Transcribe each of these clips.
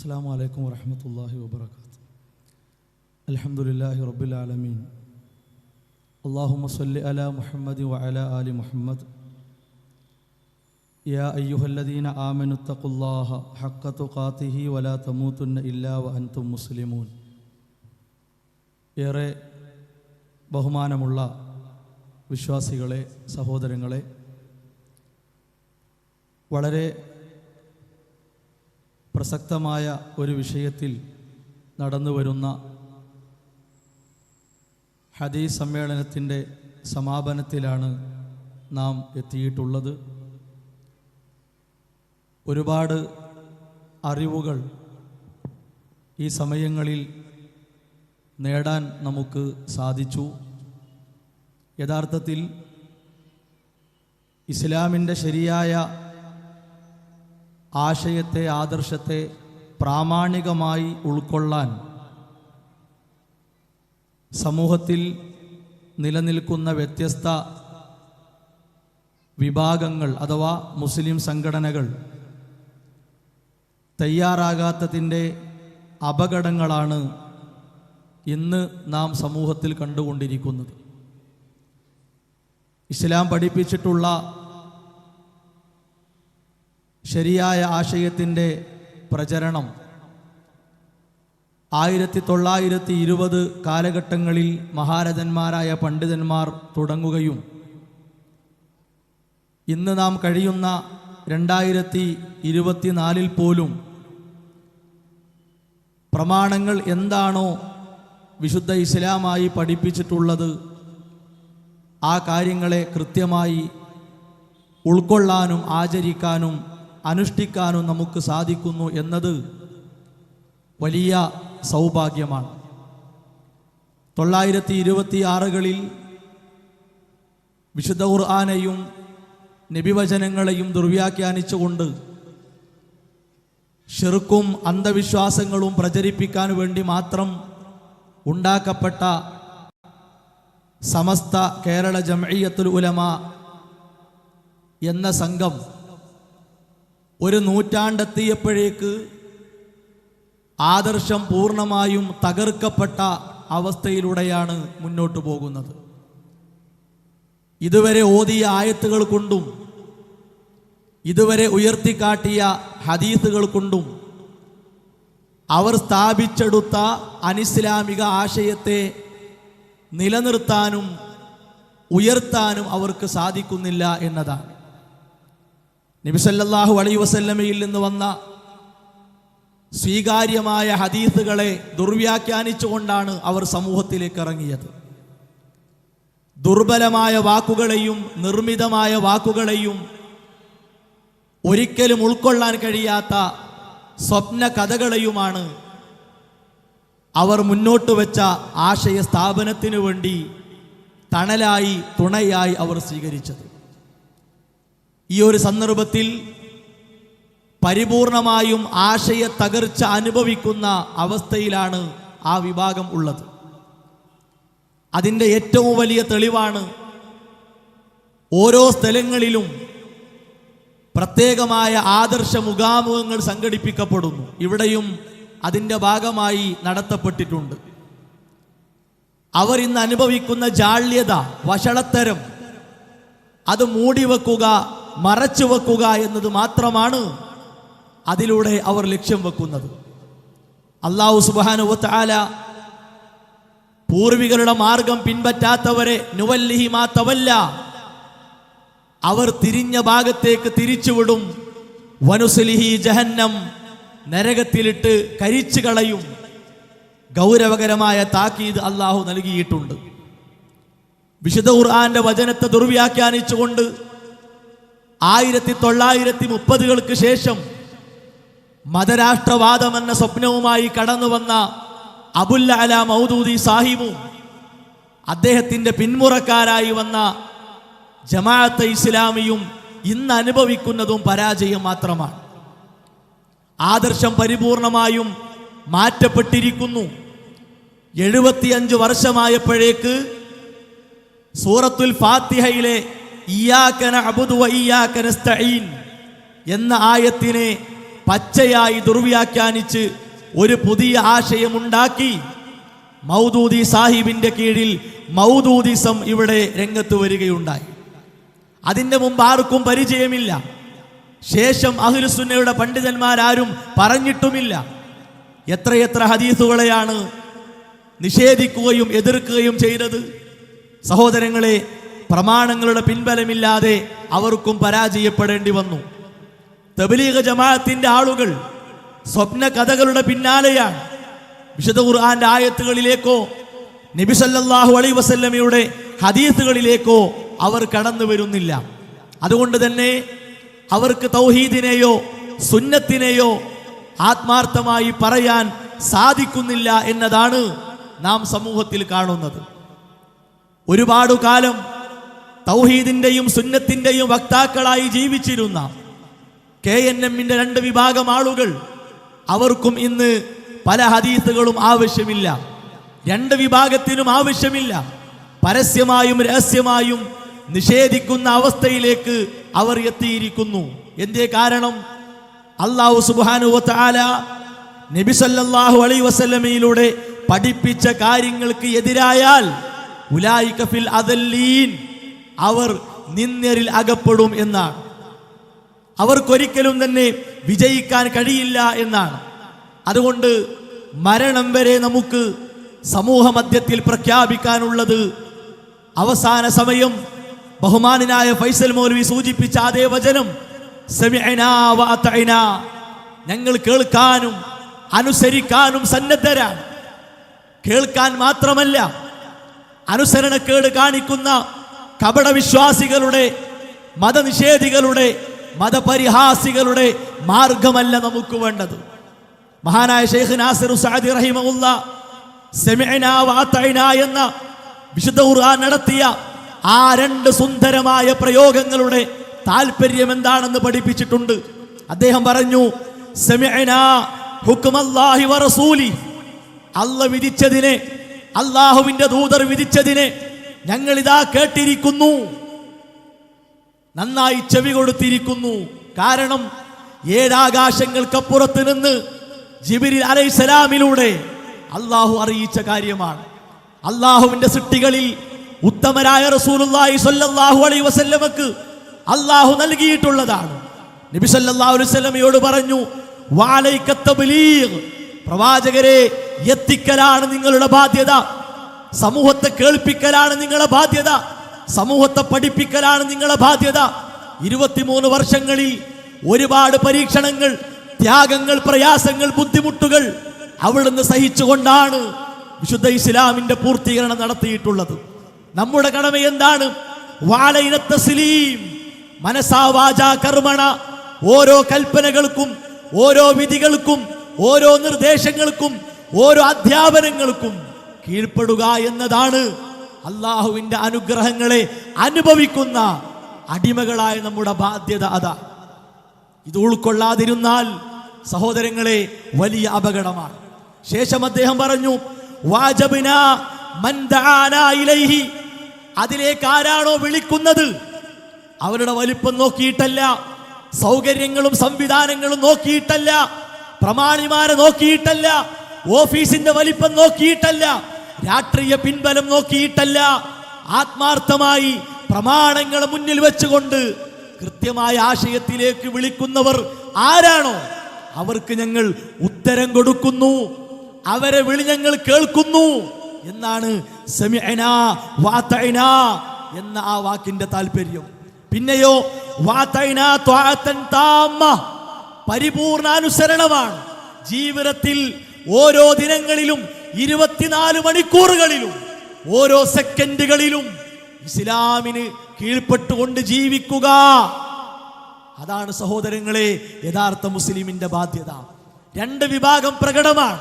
السلام عليكم ورحمة الله وبركاته الحمد لله رب العالمين اللهم صل على محمد وعلى آل محمد يا أيها الذين آمنوا اتقوا الله حق تقاته ولا تموتن إلا وأنتم مسلمون ഏറെ ബഹുമാനമുള്ള വിശ്വാസികളെ സഹോദരങ്ങളെ വളരെ പ്രസക്തമായ ഒരു വിഷയത്തിൽ നടന്നു വരുന്ന ഹദീസ് സമ്മേളനത്തിന്റെ സമാപനത്തിലാണ് നാം എത്തിയിട്ടുള്ളത്. ഒരുപാട് അറിവുകൾ ഈ സമയങ്ങളിൽ നേടാൻ നമുക്ക് സാധിച്ചു. യഥാർത്ഥത്തിൽ ഇസ്ലാമിന്റെ ശരിയായ ആശയത്തെ ആദർശത്തെ പ്രാമാണികമായി ഉൾക്കൊള്ളാൻ സമൂഹത്തിൽ നിലനിൽക്കുന്ന വ്യത്യസ്ത വിഭാഗങ്ങൾ അഥവാ മുസ്ലിം സംഘടനകൾ തയ്യാറാകാത്തതിന്റെ അപകടങ്ങളാണ് ഇന്ന് നാം സമൂഹത്തിൽ കണ്ടുകൊണ്ടിരിക്കുന്നത്. ഇസ്ലാം പഠിപ്പിച്ചിട്ടുള്ള ശരിയായ ആശയത്തിന്റെ പ്രചരണം. ആയിരത്തി തൊള്ളായിരത്തി ഇരുപത് കാലഘട്ടങ്ങളിൽ മഹാരഥന്മാരായ പണ്ഡിതന്മാർ തുടങ്ങുകയും ഇന്ന് നാം കഴിയുന്ന രണ്ടായിരത്തി ഇരുപത്തിനാലിൽ പോലും പ്രമാണങ്ങൾ എന്താണോ വിശുദ്ധ ഇസ്ലാമായി പഠിപ്പിച്ചിട്ടുള്ളത് ആ കാര്യങ്ങളെ കൃത്യമായി ഉൾക്കൊള്ളാനും ആചരിക്കാനും അനുഷ്ഠിക്കാനും നമുക്ക് സാധിക്കുന്നു എന്നത് വലിയ സൗഭാഗ്യമാണ്. തൊള്ളായിരത്തി ഇരുപത്തി ആറുകളിൽ വിശുദ്ധ ഖുർആാനെയും നബിവചനങ്ങളെയും ദുർവ്യാഖ്യാനിച്ചുകൊണ്ട് ഷെറുക്കും അന്ധവിശ്വാസങ്ങളും പ്രചരിപ്പിക്കാൻ വേണ്ടി മാത്രം ഉണ്ടാക്കപ്പെട്ട സമസ്ത കേരള ജംഇയ്യത്തുൽ ഉലമ എന്ന സംഘം ഒരു നൂറ്റാണ്ടെത്തിയപ്പോഴേക്ക് ആദർശം പൂർണമായും തകർക്കപ്പെട്ട അവസ്ഥയിലൂടെയാണ് മുന്നോട്ടു പോകുന്നത്. ഇതുവരെ ഓതിയ ആയത്തുകൾ കൊണ്ടും ഇതുവരെ ഉയർത്തിക്കാട്ടിയ ഹദീസുകൾ കൊണ്ടും അവർ സ്ഥാപിച്ചെടുത്ത അനിസ്ലാമിക ആശയത്തെ നിലനിർത്താനും ഉയർത്താനും അവർക്ക് സാധിക്കുന്നില്ല എന്നതാണ്. നബിസല്ലാഹു അലൈ വസല്ലമയിൽ നിന്ന് വന്ന സ്വീകാര്യമായ ഹദീസുകളെ ദുർവ്യാഖ്യാനിച്ചുകൊണ്ടാണ് അവർ സമൂഹത്തിലേക്ക് ഇറങ്ങിയത്. ദുർബലമായ വാക്കുകളെയും നിർമ്മിതമായ വാക്കുകളെയും ഒരിക്കലും ഉൾക്കൊള്ളാൻ കഴിയാത്ത സ്വപ്ന കഥകളെയുമാണ് അവർ മുന്നോട്ട് വെച്ച ആശയ സ്ഥാപനത്തിനു വേണ്ടി തണലായി തുണയായി അവർ സ്വീകരിച്ചത്. ഈ ഒരു സന്ദർഭത്തിൽ പരിപൂർണമായും ആശയ തകർച്ച അനുഭവിക്കുന്ന അവസ്ഥയിലാണ് ആ വിഭാഗം ഉള്ളത്. അതിന്റെ ഏറ്റവും വലിയ തെളിവാണ് ഓരോ സ്ഥലങ്ങളിലും പ്രത്യേകമായ ആദർശ മുഖാമുഖങ്ങൾ സംഘടിപ്പിക്കപ്പെടുന്നു. ഇവിടെയും അതിന്റെ ഭാഗമായി നടത്തപ്പെട്ടിട്ടുണ്ട്. അവർ ഇന്ന് അനുഭവിക്കുന്ന ജാള്യത വഷളത്തരം അത് മൂടിവെക്കുക മറച്ചു വെക്കുക എന്നത് മാത്രമാണ് അതിലൂടെ അവർ ലക്ഷ്യം വെക്കുന്നത്. അള്ളാഹു സുബാനുവത്താല പൂർവികളുടെ മാർഗം പിൻപറ്റാത്തവരെ നുവല്ലിഹി മാത്തവല്ല അവർ തിരിഞ്ഞ ഭാഗത്തേക്ക് തിരിച്ചുവിടും വനുസലിഹി ജഹന്നം നരകത്തിലിട്ട് കരിച്ചു കളയും. ഗൗരവകരമായ താക്കീത് അള്ളാഹു നൽകിയിട്ടുണ്ട്. വിശുദ്ധ ഖുർആാന്റെ വചനത്തെ ദുർവ്യാഖ്യാനിച്ചുകൊണ്ട് ആയിരത്തി തൊള്ളായിരത്തി മുപ്പതുകൾക്ക് ശേഷം മതരാഷ്ട്രവാദം എന്ന സ്വപ്നവുമായി കടന്നു വന്ന അബുല്ല അല മൗദൂദി സാഹിബും അദ്ദേഹത്തിന്റെ പിന്മുറക്കാരായി വന്ന ജമാഅത്ത് ഇസ്ലാമിയും ഇന്ന് അനുഭവിക്കുന്നതും പരാജയം മാത്രമാണ്. ആദർശം പരിപൂർണമായും മാറ്റപ്പെട്ടിരിക്കുന്നു. എഴുപത്തിയഞ്ച് വർഷമായപ്പോഴേക്ക് സൂറത്തുൽ ഫാത്തിഹയിലെ എന്ന ആയത്തിനെ പച്ചയായി ദുർവ്യാഖ്യാനിച്ച് ഒരു പുതിയ ആശയമുണ്ടാക്കി. മൗദൂദി സാഹിബിന്റെ കീഴിൽ മൗദൂദിസം ഇവിടെ രംഗത്ത് വരികയുണ്ടായി. അതിന്റെ മുമ്പ് ആർക്കും പരിചയമില്ല. ശേഷം അഹുലുസുന്നയുടെ പണ്ഡിതന്മാരാരും പറഞ്ഞിട്ടുമില്ല. എത്രയെത്ര ഹദീസുകളെയാണ് നിഷേധിക്കുകയും എതിർക്കുകയും ചെയ്തത്. സഹോദരങ്ങളെ പ്രമാണങ്ങളുടെ പിൻബലമില്ലാതെ അവർക്കും പരാജയപ്പെടേണ്ടി വന്നു. തബലീഗ് ജമാഅത്തിന്റെ ആളുകൾ സ്വപ്ന കഥകളുടെ പിന്നാലെയാണ്. വിശുദ്ധ ഖുർആന്റെ ആയത്തുകളിലേക്കോ നബി സല്ലല്ലാഹു അലൈഹി വസല്ലമയുടെ ഹദീസുകളിലേക്കോ അവർ കടന്നു വരുന്നില്ല. അതുകൊണ്ട് തന്നെ അവർക്ക് തൗഹീദിനെയോ സുന്നത്തിനെയോ ആത്മാർത്ഥമായി പറയാൻ സാധിക്കുന്നില്ല എന്നതാണ് നാം സമൂഹത്തിൽ കാണുന്നത്. ഒരുപാട് കാലം തൗഹീദിന്റെയും സുന്നത്തിന്റെയും വക്താക്കളായി ജീവിച്ചിരുന്ന കെ എൻ എമ്മിന്റെ രണ്ട് വിഭാഗം ആളുകൾ അവർക്കും ഇന്ന് പല ഹദീസുകളും ആവശ്യമില്ല. രണ്ട് വിഭാഗത്തിനും ആവശ്യമില്ല. പരസ്യമായും രഹസ്യമായും നിഷേധിക്കുന്ന അവസ്ഥയിലേക്ക് അവർ എത്തിയിരിക്കുന്നു. എന്തേ കാരണം? അള്ളാഹു സുബാനു നബി സല്ലല്ലാഹു അലൈഹി വസല്ലമയിലൂടെ പഠിപ്പിച്ച കാര്യങ്ങൾക്ക് എതിരായാൽ ഉലായിക ഫിൽ അദല്ലീൻ. അവർ നിന്ദരിൽ അകപ്പെടും എന്നാണ്. അവർക്കൊരിക്കലും തന്നെ വിജയിക്കാൻ കഴിയില്ല എന്നാണ്. അതുകൊണ്ട് മരണം വരെ നമുക്ക് സമൂഹ മധ്യത്തിൽ പ്രഖ്യാപിക്കാനുള്ളത് അവസാന സമയം ബഹുമാനായ ഫൈസൽ മൗലവി സൂചിപ്പിച്ച അതേ വചനം. ഞങ്ങൾ കേൾക്കാനും അനുസരിക്കാനും സന്നദ്ധരാണ്. കേൾക്കാൻ മാത്രമല്ല അനുസരണക്കേട് കാണിക്കുന്ന കപടവിശ്വാസികളുടെ മതനിഷേധികളുടെ മതപരിഹാസികളുടെ മാർഗമല്ല നമുക്ക് വേണ്ടത്. മഹാനായ ഷെയ്ഖ് നാസിർ സാദി റഹിമുള്ള സെമിന എന്ന വിശുദ്ധ ഖുർആൻ നടത്തിയ ആ രണ്ട് സുന്ദരമായ പ്രയോഗങ്ങളുടെ താല്പര്യം എന്താണെന്ന് പഠിപ്പിച്ചിട്ടുണ്ട്. അദ്ദേഹം പറഞ്ഞു അള്ള വിധിച്ചതിനെ അള്ളാഹുവിന്റെ ദൂതർ വിധിച്ചതിനെ ഞങ്ങൾ ഇതാ കേട്ടിരിക്കുന്നു. നന്നായി ചെവി കൊടുത്തിരിക്കുന്നു. കാരണം ഏഴാകാശങ്ങൾക്കപ്പുറത്ത് നിന്ന് ജിബിരി അലൈസലാമിലൂടെ അള്ളാഹു അറിയിച്ച കാര്യമാണ്. അള്ളാഹുവിന്റെ സൃഷ്ടികളിൽ ഉത്തമരായ റസൂലുള്ളാഹി സ്വല്ലല്ലാഹു അലൈഹി വസല്ലമക്ക് അള്ളാഹു നൽകിയിട്ടുള്ളതാണ്. നബി സല്ലല്ലാഹു അലൈഹി വസല്ലമയോട് പറഞ്ഞു വാലൈക പ്രവാചകരെ എത്തിക്കലാണ് നിങ്ങളുടെ ബാധ്യത. സമൂഹത്തെ കേൾപ്പിക്കലാണ് നിങ്ങളെ ബാധ്യത. സമൂഹത്തെ പഠിപ്പിക്കലാണ് നിങ്ങളെ ബാധ്യത. ഇരുപത്തിമൂന്ന് വർഷങ്ങളിൽ ഒരുപാട് പരീക്ഷണങ്ങൾ ത്യാഗങ്ങൾ പ്രയാസങ്ങൾ ബുദ്ധിമുട്ടുകൾ അവിടുന്ന് സഹിച്ചുകൊണ്ടാണ് വിശുദ്ധ ഇസ്ലാമിന്റെ പൂർത്തീകരണം നടത്തിയിട്ടുള്ളത്. നമ്മുടെ കടമ എന്താണ്? വാളയിനത്തെ സിലീം മനസാ കർമ്മണ. ഓരോ കൽപ്പനകൾക്കും ഓരോ വിധികൾക്കും ഓരോ നിർദ്ദേശങ്ങൾക്കും ഓരോ അധ്യാപനങ്ങൾക്കും കീഴ്പ്പെടുക എന്നതാണ് അള്ളാഹുവിന്റെ അനുഗ്രഹങ്ങളെ അനുഭവിക്കുന്ന അടിമകളായ നമ്മുടെ ബാധ്യത അതാ. ഇത് ഉൾക്കൊള്ളാതിരുന്നാൽ സഹോദരങ്ങളെ വലിയ അപകടമാണ്. ശേഷം അദ്ദേഹം പറഞ്ഞു അതിലേക്ക് ആരാണോ വിളിക്കുന്നത്? അവരുടെ വലിപ്പം നോക്കിയിട്ടല്ല സൗകര്യങ്ങളും സംവിധാനങ്ങളും നോക്കിയിട്ടല്ല പ്രമാണിമാരെ നോക്കിയിട്ടല്ല ഓഫീസിന്റെ വലിപ്പം നോക്കിയിട്ടല്ല രാഷ്ട്രീയ പിൻബലം നോക്കിയിട്ടല്ല. ആത്മാർത്ഥമായി പ്രമാണങ്ങൾ മുന്നിൽ വെച്ചുകൊണ്ട് കൃത്യമായ ആശയത്തിലേക്ക് വിളിക്കുന്നവർ ആരാണോ? അവർക്ക് ഞങ്ങൾ ഉത്തരം കൊടുക്കുന്നു. അവരെ വിളി ഞങ്ങൾ കേൾക്കുന്നു. എന്നാണ് എന്ന ആ വാക്കിന്റെ താല്പര്യം പിന്നെയോ പരിപൂർണാനുസരണമാണ്. ജീവിതത്തിൽ ഓരോ ദിനങ്ങളിലും ഇരുപത്തിനാല് മണിക്കൂറുകളിലും ഓരോ സെക്കൻഡുകളിലും ഇസ്ലാമിന് കീഴ്പ്പെട്ടുകൊണ്ട് ജീവിക്കുക. അതാണ് സഹോദരങ്ങളെ യഥാർത്ഥ മുസ്ലിമിന്റെ ബാധ്യത. രണ്ട് വിഭാഗം പ്രകടമാണ്.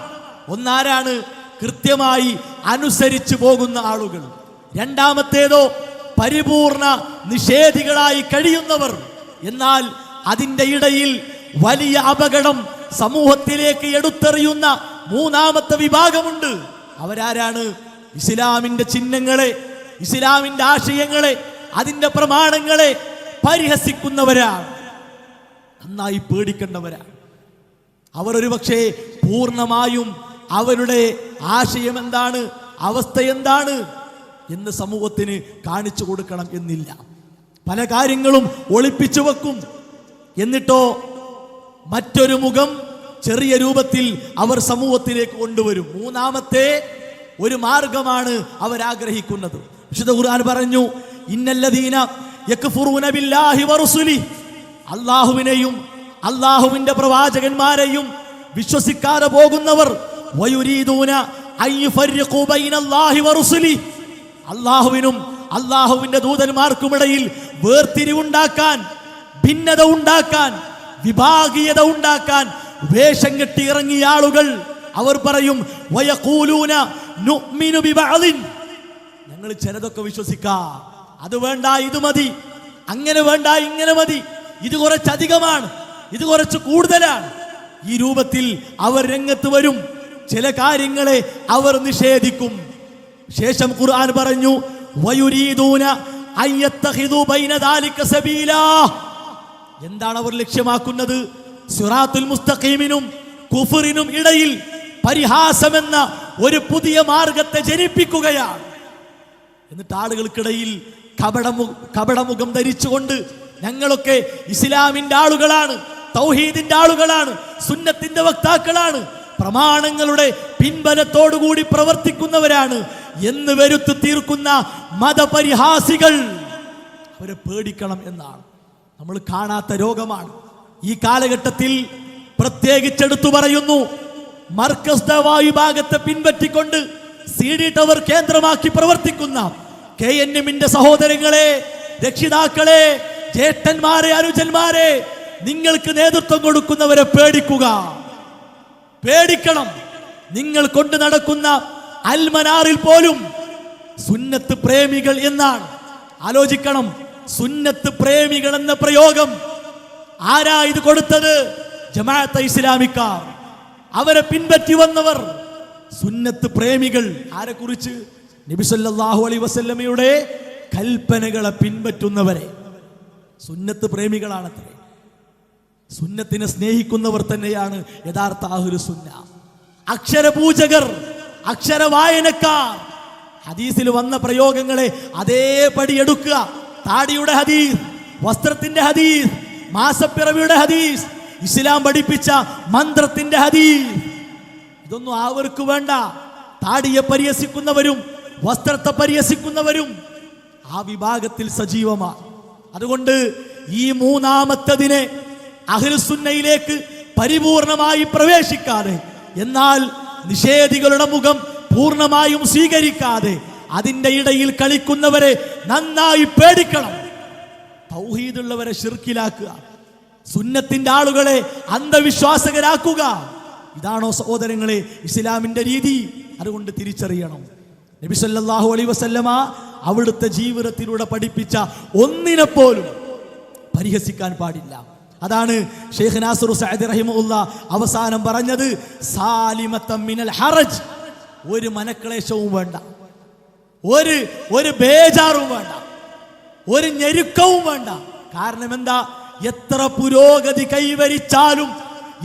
ഒന്നാരാണ്? കൃത്യമായി അനുസരിച്ചു പോകുന്ന ആളുകൾ. രണ്ടാമത്തേതോ പരിപൂർണ നിഷേധികളായി കഴിയുന്നവർ. എന്നാൽ അതിന്റെ ഇടയിൽ വലിയ അപകടം സമൂഹത്തിലേക്ക് എടുത്തെറിയുന്ന മൂന്നാമത്തെ വിഭാഗമുണ്ട്. അവരാരാണ്? ഇസ്ലാമിന്റെ ചിഹ്നങ്ങളെ ഇസ്ലാമിന്റെ ആശയങ്ങളെ അതിന്റെ പ്രമാണങ്ങളെ പരിഹസിക്കുന്നവരാണ്. നന്നായി പേടിക്കേണ്ടവരാണ്. അവർ ഒരു പക്ഷേ പൂർണമായും അവരുടെ ആശയം എന്താണ് അവസ്ഥ എന്താണ് എന്ന് സമൂഹത്തിന് കാണിച്ചു കൊടുക്കണം എന്നില്ല. പല കാര്യങ്ങളും ഒളിപ്പിച്ചു വെക്കും. എന്നിട്ടോ മറ്റൊരു മുഖം ചെറിയ രൂപത്തിൽ അവർ സമൂഹത്തിലേക്ക് കൊണ്ടുവരും. മൂന്നാമത്തെ ഒരു മാർഗമാണ് അവർ ആഗ്രഹിക്കുന്നത്. വിശുദ്ധ ഖുർആൻ പറഞ്ഞു ഇന്നല്ലദീന അള്ളാഹുവിനെയും അള്ളാഹുവിന്റെ പ്രവാചകന്മാരെയും വിശ്വസിക്കാതെ പോകുന്നവർ അള്ളാഹുവിനും അള്ളാഹുവിന്റെ ദൂതന്മാർക്കുമിടയിൽ വേർതിരിവുണ്ടാക്കാൻ ഭിന്നത ഉണ്ടാക്കാൻ വിഭാഗീയത ഉണ്ടാക്കാൻ വേഷം കെട്ടി ഇറങ്ങിയ ആളുകൾ അവർ പറയും ഞങ്ങൾ ചിലതൊക്കെ വിശ്വസിക്കാം. അത് വേണ്ട ഇത് മതി. അങ്ങനെ വേണ്ട ഇങ്ങനെ മതി. ഇത് കുറച്ചധികമാണ്. ഇത് കുറച്ച് കൂടുതലാണ്. ഈ രൂപത്തിൽ അവർ രംഗത്ത് വരും. ചില കാര്യങ്ങളെ അവർ നിഷേധിക്കും. ശേഷം ഖുർആൻ പറഞ്ഞു എന്താണ് അവർ ലക്ഷ്യമാക്കുന്നത്? സിറാത്തുൽ മുസ്തഖീമിനും കുഫറിനും ഇടയിൽ പരിഹാസമെന്ന ഒരു പുതിയ മാർഗത്തെ ജനിപ്പിക്കുകയാണ്. എന്നിട്ട് ആളുകൾക്കിടയിൽ കപടമു കപടമുഖം ധരിച്ചുകൊണ്ട് ഞങ്ങളൊക്കെ ഇസ്ലാമിന്റെ ആളുകളാണ് തൗഹീദിന്റെ ആളുകളാണ് സുന്നത്തിന്റെ വക്താക്കളാണ് പ്രമാണങ്ങളുടെ പിൻബലത്തോടുകൂടി പ്രവർത്തിക്കുന്നവരാണ് എന്ന് വരുത്തു തീർക്കുന്ന മതപരിഹാസികൾ. അവരെ പേടിക്കണം എന്നാണ്. നമ്മൾ കാണാത്ത രോഗമാണ്. ഈ കാലഘട്ടത്തിൽ പ്രത്യേകിച്ചെടുത്തു പറയുന്നു മർക്കസ് ദവാ വിഭാഗത്തെ പിൻപറ്റിക്കൊണ്ട് സി ഡി ടവർ കേന്ദ്രമാക്കി പ്രവർത്തിക്കുന്ന കെ എൻ എമ്മിന്റെ സഹോദരങ്ങളെ രക്ഷിതാക്കളെ ജ്യേഷ്ഠന്മാരെ അനുജന്മാരെ നിങ്ങൾക്ക് നേതൃത്വം കൊടുക്കുന്നവരെ പേടിക്കുക. പേടിക്കണം. നിങ്ങൾ കൊണ്ട് നടക്കുന്ന അൽമനാറിൽ പോലും സുന്നത്ത് പ്രേമികൾ എന്നാണ്. ആലോചിക്കണം. സുന്നത്ത് പ്രേമികൾ എന്ന പ്രയോഗം ആരാ ഇത് കൊടുത്തത്? ജമാഅത്ത് ഇസ്ലാമിക്കാർ അവരെ പിൻപറ്റി വന്നവർ. സുന്നത്ത് പ്രേമികൾ. ആരെ കുറിച്ച്? നബിസല്ലാഹു അലൈ വസല്ലമയുടെ കൽപ്പനകളെ പിൻപറ്റുന്നവരെ. സുന്നത്ത് പ്രേമികളാണത്രേ. സുന്നത്തിനെ സ്നേഹിക്കുന്നവർ തന്നെയാണ് യഥാർത്ഥ ആഹുരു സുന്ന. അക്ഷരപൂജകർ അക്ഷര വായനക്കാർ ഹദീസിൽ വന്ന പ്രയോഗങ്ങളെ അതേപടി എടുക്കുക. താടിയുടെ ഹദീസ് വസ്ത്രത്തിന്റെ ഹദീസ് മാസപ്പിറവിയുടെ ഹദീസ് ഇസ്ലാം പഠിപ്പിച്ച മന്ത്രത്തിന്റെ ഹദീസ്. ഇതൊന്നും ആവർക്ക് വേണ്ട. താടിയെ പരിഹസിക്കുന്നവരും വസ്ത്രത്തെ പരിഹസിക്കുന്നവരും ആ വിഭാഗത്തിൽ സജീവമാണ് അതുകൊണ്ട് ഈ മൂന്നാമത്തതിനെ അഹിൽസുന്നയിലേക്ക് പരിപൂർണമായി പ്രവേശിക്കാതെ എന്നാൽ നിഷേധികളുടെ മുഖം പൂർണമായും സ്വീകരിക്കാതെ അതിന്റെ ഇടയിൽ കളിക്കുന്നവരെ നന്നായി പേടിക്കണം. തൗഹീദുള്ളവരെ ഷിർക്കിലാക്കുക സുന്നത്തിന്റെ ആളുകളെ അന്ധവിശ്വാസകരാക്കുക. ഇതാണോ സഹോദരങ്ങളെ ഇസ്ലാമിന്റെ രീതി? അതുകൊണ്ട് തിരിച്ചറിയണം. നബി സല്ലല്ലാഹു അലൈഹി വസല്ലമ അവിടുത്തെ ജീവിതത്തിലൂടെ പഠിപ്പിച്ച ഒന്നിനെ പോലും പരിഹസിക്കാൻ പാടില്ല. അതാണ് ഷെയ്ഖ് നാസറു സഅദ് റഹിമുല്ല അവസാനം പറഞ്ഞത് മിനൽ ഹറജ്. ഒരു മനക്ലേശവും വേണ്ട. ഒരു ഒരു ബേജാറും വേണ്ട. ഒരു ഞെരുക്കവും വേണ്ട. കാരണം എന്താ? എത്ര പുരോഗതി കൈവരിച്ചാലും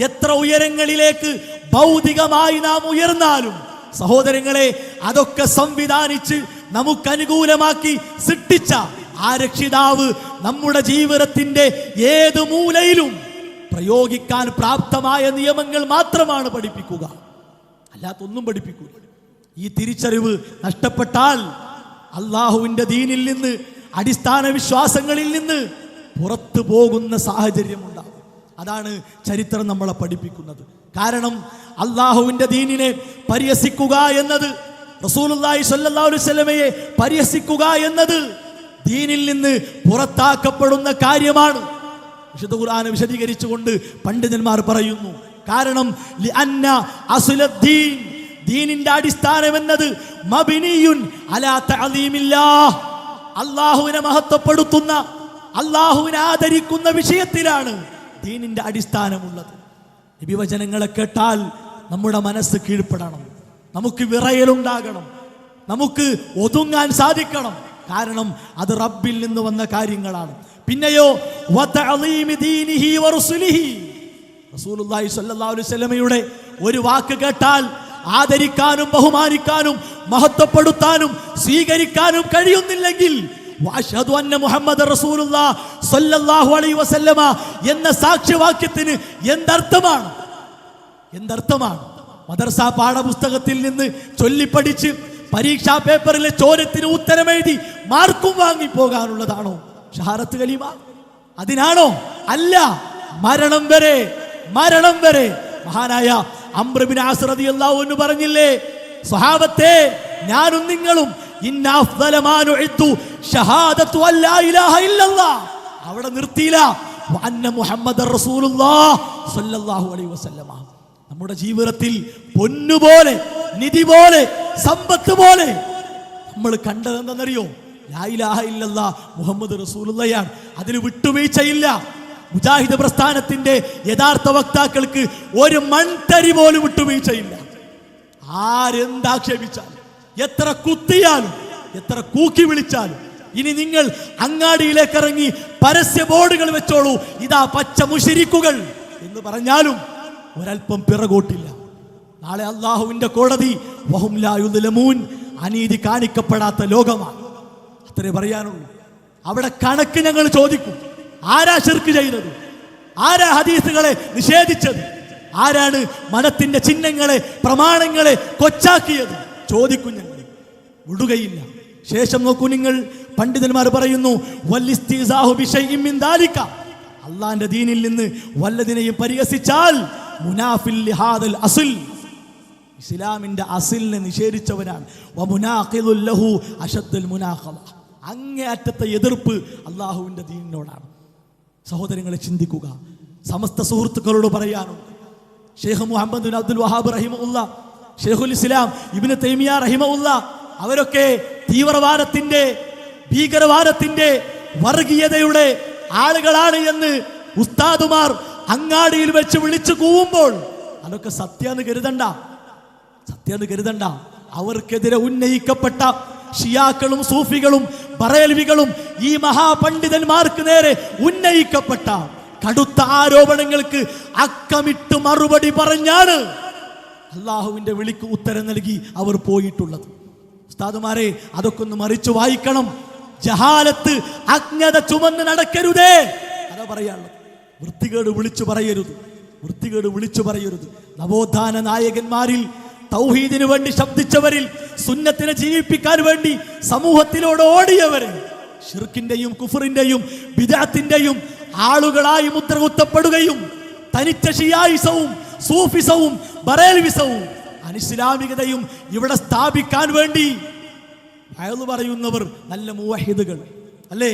എത്ര ഉയരങ്ങളിലേക്ക് ഭൗതികമായി നാം ഉയർന്നാലും സഹോദരങ്ങളെ അതൊക്കെ സംവിധാനിച്ച് നമുക്ക് അനുകൂലമാക്കി സൃഷ്ടിച്ച ആ രക്ഷിതാവ് നമ്മുടെ ജീവിതത്തിന്റെ ഏത് മൂലയിലും പ്രയോഗിക്കാൻ പ്രാപ്തമായ നിയമങ്ങൾ മാത്രമാണ് പഠിപ്പിക്കുക. അല്ലാത്തൊന്നും പഠിപ്പിക്കുക ഈ തിരിച്ചറിവ് നഷ്ടപ്പെട്ടാൽ അള്ളാഹുവിന്റെ ദീനിൽ നിന്ന് അടിസ്ഥാന വിശ്വാസങ്ങളിൽ നിന്ന് പുറത്തു പോകുന്ന സാഹചര്യമുണ്ടാകും. അതാണ് ചരിത്രം നമ്മളെ പഠിപ്പിക്കുന്നത്. കാരണം അള്ളാഹുവിന്റെ ദീനിനെ പരിഹസിക്കുക എന്നത് അലൈഹി വസല്ലമയെ പരിഹസിക്കുക എന്നത് ദീനിൽ നിന്ന് പുറത്താക്കപ്പെടുന്ന കാര്യമാണ്. വിശുദ്ധ ഖുർആാനെ വിശദീകരിച്ചുകൊണ്ട് പണ്ഡിതന്മാർ പറയുന്നു കാരണം ദീനിന്റെ അടിസ്ഥാനം എന്നത് അള്ളാഹുവിനെ മഹത്വപ്പെടുത്തുന്ന അള്ളാഹുവിനെ ആദരിക്കുന്ന വിഷയത്തിലാണ് ദീനിന്റെ അടിസ്ഥാനമുള്ളത്. വിഭജനങ്ങളെ കേട്ടാൽ നമ്മുടെ മനസ്സ് കീഴ്പ്പെടണം. നമുക്ക് വിറയലുണ്ടാകണം. നമുക്ക് ഒതുങ്ങാൻ സാധിക്കണം. കാരണം അത് റബ്ബിൽ നിന്ന് വന്ന കാര്യങ്ങളാണ്. പിന്നെയോ റസൂലുള്ളാഹി സ്വല്ലല്ലാഹു അലൈഹി വസല്ലമയുടെ ഒരു വാക്ക് കേട്ടാൽ ആദരിക്കാനും ബഹുമാനിക്കാനും മഹത്വപ്പെടുത്താനും സ്വീകരിക്കാനും കഴിയുന്നില്ലെങ്കിൽ മുഹമ്മദ് വസല്ലമ എന്ന സാക്ഷ്യവാക്യത്തിന് എന്തർത്ഥമാണ്? എന്തർത്ഥമാണ്? മദർസ പാഠപുസ്തകത്തിൽ നിന്ന് ചൊല്ലിപ്പടിച്ച് പരീക്ഷാ പേപ്പറിലെ ചോരത്തിന് ഉത്തരമെഴുതി മാർക്കും വാങ്ങി പോകാനുള്ളതാണോ ഷഹാറത്ത് കലീമ? അതിനാണോ? അല്ല മരണം വരെ മരണം വരെ മഹാനായ അംബ്രബിൻ ആസ്രതി അള്ളാഹു എന്ന് പറഞ്ഞില്ലേ? സ്വഹാബത്തെ ഞാനും നിങ്ങളും അവിടെ നിർത്തിയില്ല. നമ്മുടെ ജീവിതത്തിൽ പൊന്നുപോലെ നിധി പോലെ സമ്പത്ത് പോലെ നമ്മൾ കണ്ടത് എന്താണെന്നറിയോ ലായിലാഹ ഇല്ലല്ല മുഹമ്മദ് റസൂലുള്ളയാണ് അതിന് വിട്ടുവീഴ്ചയില്ല. മുജാഹിദ് പ്രസ്ഥാനത്തിന്റെ യഥാർത്ഥ വക്താക്കൾക്ക് ഒരു മൺതരി പോലും വിട്ടുവീഴ്ചയില്ല ആരെന്താക്ഷേപിച്ചാലും എത്ര കുത്തിയാലും എത്ര കൂക്കി വിളിച്ചാലും ഇനി നിങ്ങൾ അങ്ങാടിയിലേക്ക് ഇറങ്ങി പരസ്യ ബോർഡുകൾ വെച്ചോളൂ. ഇതാ പച്ച മുഷിരിക്കുകൾ എന്ന് പറഞ്ഞാലും ഒരൽപ്പം പിറകോട്ടില്ല. നാളെ അള്ളാഹുവിന്റെ കോടതി വഹും ലാ യുദ്ലമൂൻ അനീതി കാണിക്കപ്പെടാത്ത ലോകമാണ്. അത്രേ പറയാനുള്ളൂ. അവിടെ കണക്ക് ഞങ്ങൾ ചോദിക്കും. ആരാ ശിർക്ക് ചെയ്തത് ആരാ ഹദീസുകളെ നിഷേധിച്ചത്? ആരാണ് മനത്തിന്റെ ചിഹ്നങ്ങളെ പ്രമാണങ്ങളെ കൊച്ചാക്കിയത്? ചോദിക്കും ഞങ്ങൾ വിടുകയില്ല. ശേഷം നോക്കൂ നിങ്ങൾ. പണ്ഡിതന്മാർ പറയുന്നു അള്ളാന്റെ ദീനിൽ നിന്ന് വല്ലതിനെയും പരിഹസിച്ചാൽ മുനാഫിൽ ഹാദൽ അസിൽ. ഇസ്ലാമിന്റെ അസിലിനെ നിഷേധിച്ചവനാണ് അങ്ങേയറ്റത്തെ എതിർപ്പ് അള്ളാഹുവിന്റെ ദീനിനോടാണ്. സഹോദരങ്ങളെ ചിന്തിക്കുക. സമസ്ത സുഹൃത്തുക്കളോട് പറയാനുണ്ട് Sheikh Muhammad bin Abdul Wahab റഹിമുല്ല ഷെയ്ഖുൽ ഇസ്ലാം ഇബിന് തൈമിയ റഹിമുല്ല അവരൊക്കെ തീവ്രവാദത്തിന്റെ ഭീകരവാദത്തിന്റെ വർഗീയതയുടെ ആളുകളാണ് എന്ന് ഉസ്താദുമാർ അങ്ങാടിയിൽ വെച്ച് വിളിച്ചു കൂവുമ്പോൾ അതൊക്കെ സത്യാന്ന് കരുതണ്ട. സത്യാന്ന് കരുതണ്ട. അവർക്കെതിരെ ഉന്നയിക്കപ്പെട്ട ഷിയാക്കളും സൂഫികളും ബറേൽവികളും ഈ മഹാപണ്ഡിതന്മാർക്ക് നേരെ ഉന്നയിക്കപ്പെട്ട കടുത്ത ആരോപണങ്ങൾക്ക് അക്കമിട്ട് മറുപടി പറഞ്ഞാണ് അള്ളാഹുവിന്റെ വിളിക്ക് ഉത്തരം നൽകി അവർ പോയിട്ടുള്ളത്. ഉസ്താദുമാരെ അതൊക്കെ ഒന്ന് മറിച്ചു വായിക്കണം. ജഹാലത്ത് അജ്ഞത ചുമന്ന് നടക്കരുതേ. അതാ പറയാനുള്ളത്. വൃത്തികേട് വിളിച്ചു പറയരുത്. വൃത്തികേട് വിളിച്ചു പറയരുത്. നവോത്ഥാന നായകന്മാരിൽ തൗഹീദിന് വേണ്ടി ശബ്ദിച്ചവരിൽ സുന്നത്തിനെ ജീവിപ്പിക്കാൻ വേണ്ടി സമൂഹത്തിലോട് ഓടിയവരെ ഷിർക്കിന്റെയും കുഫറിന്റെയും ബിദാത്തിന്റെയും ആളുകളായി മുദ്രകുത്തപ്പെടുകയും തനിച്ച ഷിയായിസവും സൂഫിസവും ബറേൽവിസവും അനിസ്ലാമികതയും ഇവിടെ സ്ഥാപിക്കാൻ വേണ്ടി അയാൾ പറയുന്നവർ നല്ല മുവഹിദുകൾ. അല്ലേ?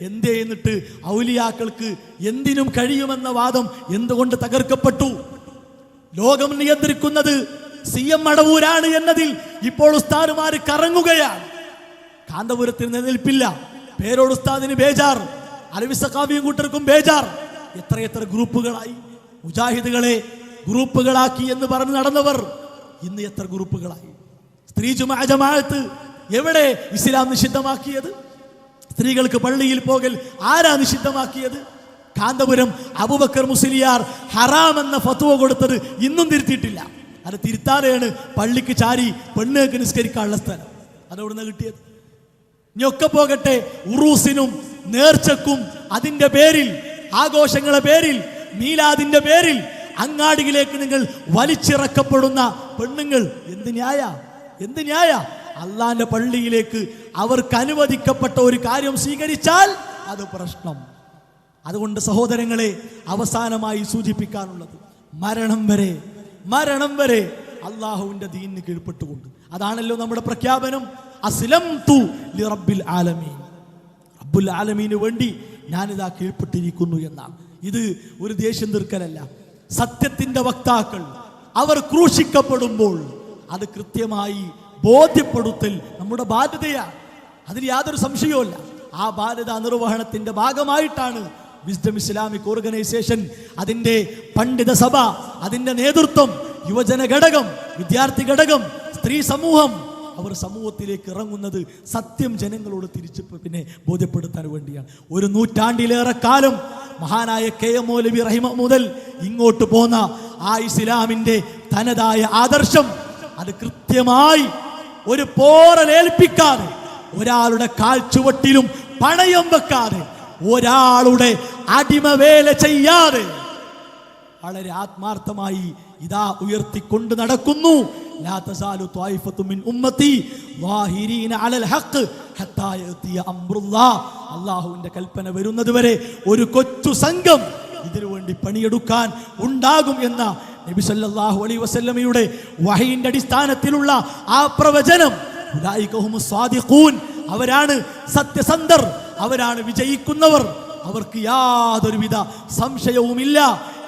എന്തേ എന്നിട്ട് ഔലിയാക്കൾക്ക് എന്തിനും കഴിയുമെന്ന വാദം എന്തുകൊണ്ട് തകർക്കപ്പെട്ടു? ലോകം നിയന്ത്രിക്കുന്നത് സി എം മടവൂരാണ് എന്നതിൽ ഇപ്പോൾ ഉസ്താദുമാർ കറങ്ങുകയാണ്. കാന്തപുരത്തിന് നിലനിൽപ്പില്ല. പേരോട് ഉസ്താദിന് ബേജാർ. അലവിസക്കാവിയും കൂട്ടർക്കും ബേജാർ. എത്രയെത്ര ഗ്രൂപ്പുകളായി. മുജാഹിദുകളെ ഗ്രൂപ്പുകളാക്കി എന്ന് പറഞ്ഞ് നടന്നവർ ഇന്ന് എത്ര ഗ്രൂപ്പുകളായി. സ്ത്രീ ജുമാ ജമാഅത്ത് എവിടെ ഇസ്ലാം നിഷിദ്ധമാക്കിയത്? സ്ത്രീകൾക്ക് പള്ളിയിൽ പോകൽ ആരാ നിഷിദ്ധമാക്കിയത്? കാന്തപുരം അബുബക്കർ മുസ്ലിയാർ ഹറാം എന്ന ഫത്വ കൊടുത്തത് ഇന്നും തിരുത്തിയിട്ടില്ല. അത് തിരുത്താനാണ് പള്ളിക്ക് ചാരി പെണ്ണുകൾക്ക് നിസ്കരിക്കാനുള്ള സ്ഥലം. അതെവിടുന്ന് കിട്ടിയത്? ഇനിയൊക്കെ പോകട്ടെ ഉറൂസിനും നേർച്ചക്കും അതിന്റെ പേരിൽ ആഘോഷങ്ങളുടെ പേരിൽ മീലാദിന്റെ പേരിൽ അങ്ങാടിയിലേക്ക് നിങ്ങൾ വലിച്ചിറക്കപ്പെടുന്ന പെണ്ണുങ്ങൾ എന്ത് ന്യായ? എന്ത് ന്യായ? അള്ളാന്റെ പള്ളിയിലേക്ക് അവർക്ക് അനുവദിക്കപ്പെട്ട ഒരു കാര്യം സ്വീകരിച്ചാൽ അത് പ്രശ്നം. അതുകൊണ്ട് സഹോദരങ്ങളെ അവസാനമായി സൂചിപ്പിക്കാനുള്ളത് മരണം വരെ മരണം വരെ അള്ളാഹുവിന്റെ ദീനിന് കീഴ്പ്പെട്ടുകൊണ്ട്. അതാണല്ലോ നമ്മുടെ പ്രഖ്യാപനം. അസ്ലം തു റബ്ബിൽ ആലമീൻ. റബ്ബുൽ ആലമീന് വേണ്ടി ഞാനിതാ കീഴ്പ്പെട്ടിരിക്കുന്നു എന്നാണ്. ഇത് ഒരു ദേഷ്യം തീർക്കലല്ല. സത്യത്തിന്റെ വക്താക്കൾ അവർ ക്രൂശിക്കപ്പെടുമ്പോൾ അത് കൃത്യമായി ബോധ്യപ്പെടുത്തൽ നമ്മുടെ ബാധ്യതയാണ് അതിൽ യാതൊരു സംശയവുമില്ല. ആ ബാധ്യത നിർവഹണത്തിന്റെ ഭാഗമായിട്ടാണ് വിസ്ഡം ഇസ്ലാമിക് ഓർഗനൈസേഷൻ അതിന്റെ പണ്ഡിത സഭ അതിന്റെ നേതൃത്വം യുവജന ഘടകം വിദ്യാർത്ഥി ഘടകം സ്ത്രീ സമൂഹം അവർ സമൂഹത്തിലേക്ക് ഇറങ്ങുന്നത് സത്യം ജനങ്ങളോട് തിരിച്ച് പിന്നെ ബോധ്യപ്പെടുത്താൻ വേണ്ടിയാണ്. ഒരു നൂറ്റാണ്ടിലേറെ കാലം മഹാനായ കെ എം മൗലവി റഹിമ മുതൽ ഇങ്ങോട്ട് പോന്ന ആ ഇസ്ലാമിന്റെ തനതായ ആദർശം അത് കൃത്യമായി ഒരു പോറലേൽപ്പിക്കാതെ ഒരാളുടെ കാൽച്ചുവട്ടിലും പണയം വെക്കാതെ ഒരാളുടെ അടിമവേല ചെയ്യാതെ വളരെ ആത്മാർത്ഥമായി ഇതാ ഉയർത്തിക്കൊണ്ട് നടക്കുന്നു. അള്ളാഹുവിന്റെ കൽപ്പന വരുന്നത് വരെ ഒരു കൊച്ചു സംഘം ഇതിനു വേണ്ടി പണിയെടുക്കാൻ ഉണ്ടാകും എന്ന നബി സല്ലല്ലാഹു അലൈഹി വസല്ലമയുടെ വഹയിന്റെ അടിസ്ഥാനത്തിലുള്ള ആ പ്രവചനം അവരാണ് സത്യസന്ധർ. അവരാണ് വിജയിക്കുന്നവർ. അവർക്ക് യാതൊരുവിധ സംശയവുമില്ല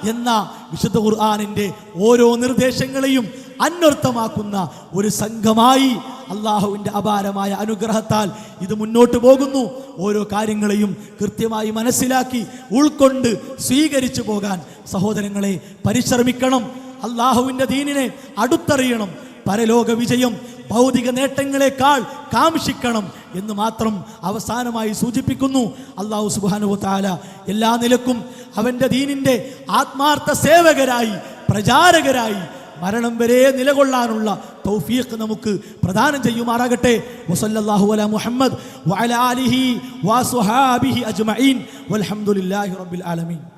എന്ന വിശുദ്ധ ഖുർആാനിന്റെ ഓരോ നിർദ്ദേശങ്ങളെയും അന്വർത്ഥമാക്കുന്ന ഒരു സംഘമായി അള്ളാഹുവിന്റെ അപാരമായ അനുഗ്രഹത്താൽ ഇത് മുന്നോട്ട് പോകുന്നു. ഓരോ കാര്യങ്ങളെയും കൃത്യമായി മനസ്സിലാക്കി ഉൾക്കൊണ്ട് സ്വീകരിച്ചു പോകാൻ സഹോദരങ്ങളെ പരിശ്രമിക്കണം. അള്ളാഹുവിന്റെ ദീനിനെ അടുത്തറിയണം. പരലോക വിജയം ഭൗതിക നേട്ടങ്ങളെക്കാൾ കാംക്ഷിക്കണം എന്ന് മാത്രം അവസാനമായി സൂചിപ്പിക്കുന്നു. അള്ളാഹു സുബാനു താല എല്ലാ നിലക്കും അവന്റെ ദീനിന്റെ ആത്മാർത്ഥ സേവകരായി പ്രചാരകരായി മരണം വരെ നിലകൊള്ളാനുള്ള തൗഫീഖ് നമുക്ക് പ്രദാനം ചെയ്യുമാറാകട്ടെ. വസല്ലല്ലാഹു അലാ മുഹമ്മദ് വഅലാ ആലിഹി വസുഹാബിഹി അജ്മഈൻ. വൽഹംദുലില്ലാഹി റബ്ബിൽ ആലമീൻ.